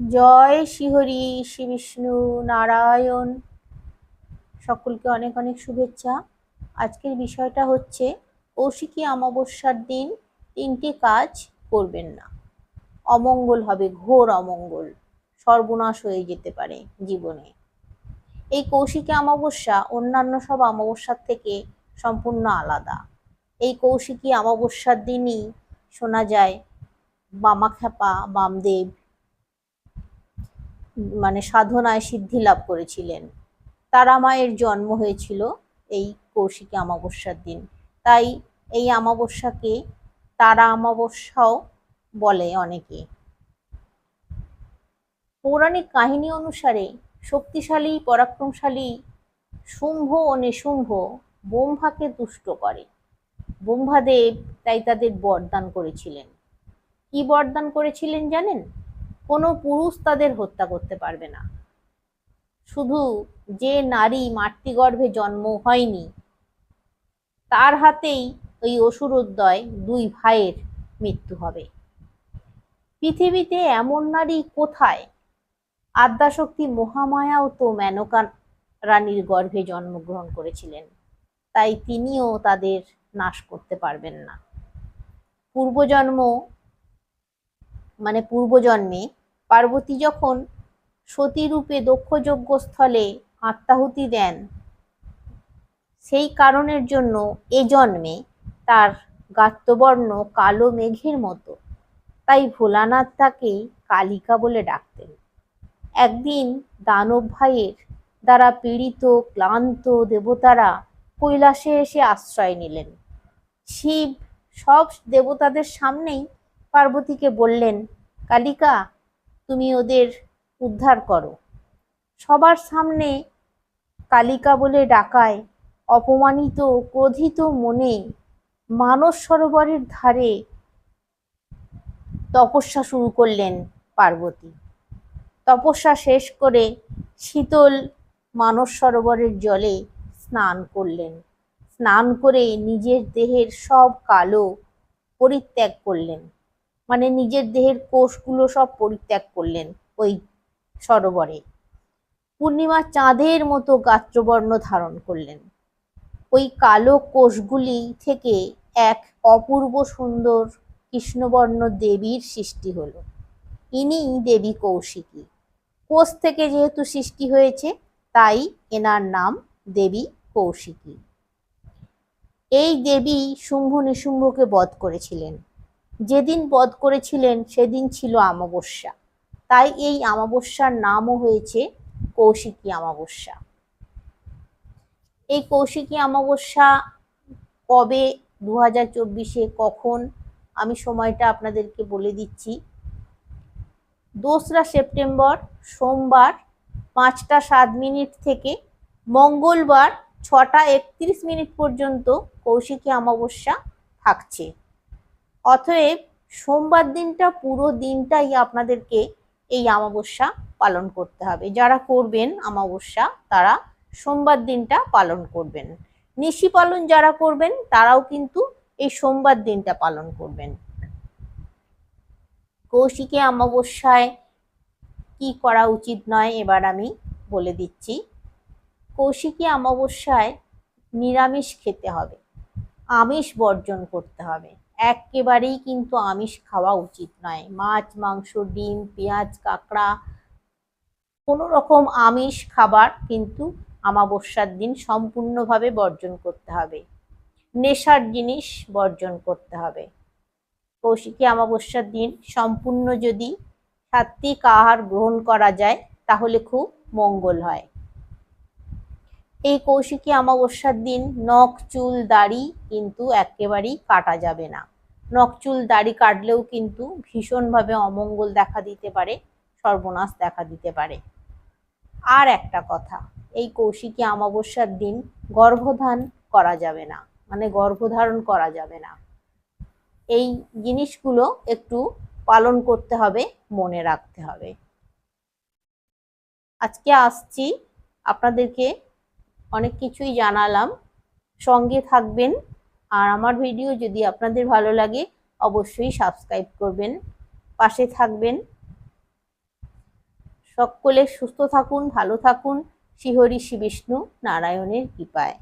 জয় শ্রীহরি শ্রী বিষ্ণু নারায়ণ। সকলকে অনেক অনেক শুভেচ্ছা। আজকের বিষয়টা হচ্ছে, কৌশিকী অমাবস্যার দিন তিনটি কাজ করবেন না। অমঙ্গল হবে, ঘোর অমঙ্গল, সর্বনাশ হয়ে যেতে পারে জীবনে। এই কৌশিকী অমাবস্যা অন্যান্য সব অমাবস্যার থেকে সম্পূর্ণ আলাদা। এই কৌশিকী অমাবস্যার দিনই শোনা যায়, বামাখ্যাপা, বামদেব মানে সাধনায় সিদ্ধি লাভ করেছিলেন। তারা মায়ের জন্ম হয়েছিল এই কৌশিকী অমাবস্যার দিন। তাই এই অমাবস্যাকে তারা অমাবস্যাও বলে অনেকে। পৌরাণিক কাহিনী অনুসারে শক্তিশালী, পরাক্রমশালী, শুম্ভ ও নিশুম্ভ ব্রহ্মাকে তুষ্ট করে। ব্রহ্মাদেব তাই তাদের বরদান করেছিলেন। কি বরদান করেছিলেন জানেন? কোনো পুরুষ তাদের হত্যা করতে পারবে না। শুধু যে নারী মাতৃগর্ভে জন্ম হয়নি, তার হাতেই ওই অসুরোদ্দয় দুই ভাইয়ের মৃত্যু হবে। পৃথিবীতে এমন নারী কোথায়? আদ্যাশক্তি মহামায়াও তো মেনকা রানীর গর্ভে জন্মগ্রহণ করেছিলেন, তাই তিনিও তাদের নাশ করতে পারবেন না। পূর্বজন্ম মানে পূর্বজন্মে পার্বতী যখন সতীরূপে দক্ষযজ্ঞ স্থলে আত্মাহুতি দেন, সেই কারণের জন্য এ জন্মে তার গাত্রবর্ণ কালো মেঘের মতো। তাই ভোলানাথ তাকে কালিকা বলে ডাকতেন। একদিন দানব ভাইয়ের দ্বারা পীড়িত, ক্লান্ত দেবতারা কৈলাসে এসে আশ্রয় নিলেন। শিব সব দেবতাদের সামনেই পার্বতীকে বললেন, কালিকা তুমি ওদের উদ্ধার করো। সবার সামনে কালিকা বলে ডাকায়, অপমানিত, ক্রোধিত মনে মানস সরোবরের ধারে তপস্যা শুরু করলেন পার্বতী। তপস্যা শেষ করে শীতল মানস সরোবরের জলে স্নান করলেন। স্নান করে নিজের দেহের সব কালো পরিত্যাগ করলেন। মানে নিজের দেহের কোষগুলো সব পরিত্যাগ করলেন ওই সরোবরে। পূর্ণিমা চাঁদের মতো গাত্রবর্ণ ধারণ করলেন। ওই কালো কোষগুলি থেকে এক অপূর্ব সুন্দর কৃষ্ণবর্ণ দেবীর সৃষ্টি হলো। ইনি দেবী কৌশিকী। কোষ থেকে যেহেতু সৃষ্টি হয়েছে, তাই এনার নাম দেবী কৌশিকী। এই দেবী শুম্ভ নিশুম্ভকে বধ করেছিলেন। যেদিন বধ করেছিলেন, সেদিন ছিল অমাবস্যা তাই এই অমাবস্যার নামও হয়েছে কৌশিকী অমাবস্যা এই কৌশিকী অমাবস্যা কবে দু হাজার চব্বিশে কখন? আমি সময়টা আপনাদেরকে বলে দিচ্ছি। দোসরা সেপ্টেম্বর, সোমবার, পাঁচটা সাত মিনিট থেকে মঙ্গলবার, ছটা একত্রিশ মিনিট পর্যন্ত কৌশিকী অমাবস্যা থাকছে। অতএব সোমবার দিনটা, পুরো দিনটাই আপনাদেরকে এই অমাবস্যা পালন করতে হবে। যারা করবেন অমাবস্যা, তারা সোমবার দিনটা পালন করবেন। নিশি পালন যারা করবেন, তারাও কিন্তু এই সোমবার দিনটা পালন করবেন। কৌশিকে অমাবস্যায় কি করা উচিত নয়, এবার আমি বলে দিচ্ছি। কৌশিকী অমাবস্যায় নিরামিষ খেতে হবে, আমিষ বর্জন করতে হবে। একেবারেই কিন্তু আমিষ খাওয়া উচিত নয়। মাছ, মাংস, ডিম, পেঁয়াজ, কাঁকড়া, কোনো রকম আমিষ খাবার কিন্তু আমাবস্যার দিন সম্পূর্ণভাবে বর্জন করতে হবে। নেশার জিনিস বর্জন করতে হবে। কৌশিকী অমাবস্যার দিন সম্পূর্ণ যদি সাত্বিক আহার গ্রহণ করা যায়, তাহলে খুব মঙ্গল হয়। এই কৌশিকী অমাবস্যার দিন নখ, চুল, দাড়ি কিন্তু একেবারেই কাটা যাবে না। নখ, চুল, দাড়ি কাটলেও কিন্তু ভীষণভাবে অমঙ্গল দেখা দিতে পারে, সর্বনাশ দেখা দিতে পারে। আর একটা কথা, এই কৌশিকী অমাবস্যার দিন গর্ভধান করা যাবে না মানে গর্ভধারণ করা যাবে না। এই জিনিসগুলো একটু পালন করতে হবে, মনে রাখতে হবে। আজকে আসছি আপনাদেরকে অনেক কিছুই জানালাম। সঙ্গে থাকবেন। আর আমার ভিডিও যদি আপনাদের ভালো লাগে, অবশ্যই সাবস্ক্রাইব করবেন। পাশে থাকবেন। সকলে সুস্থ থাকুন, ভালো থাকুন। শ্রীহরি শ্রী বিষ্ণু নারায়ণের কৃপায়।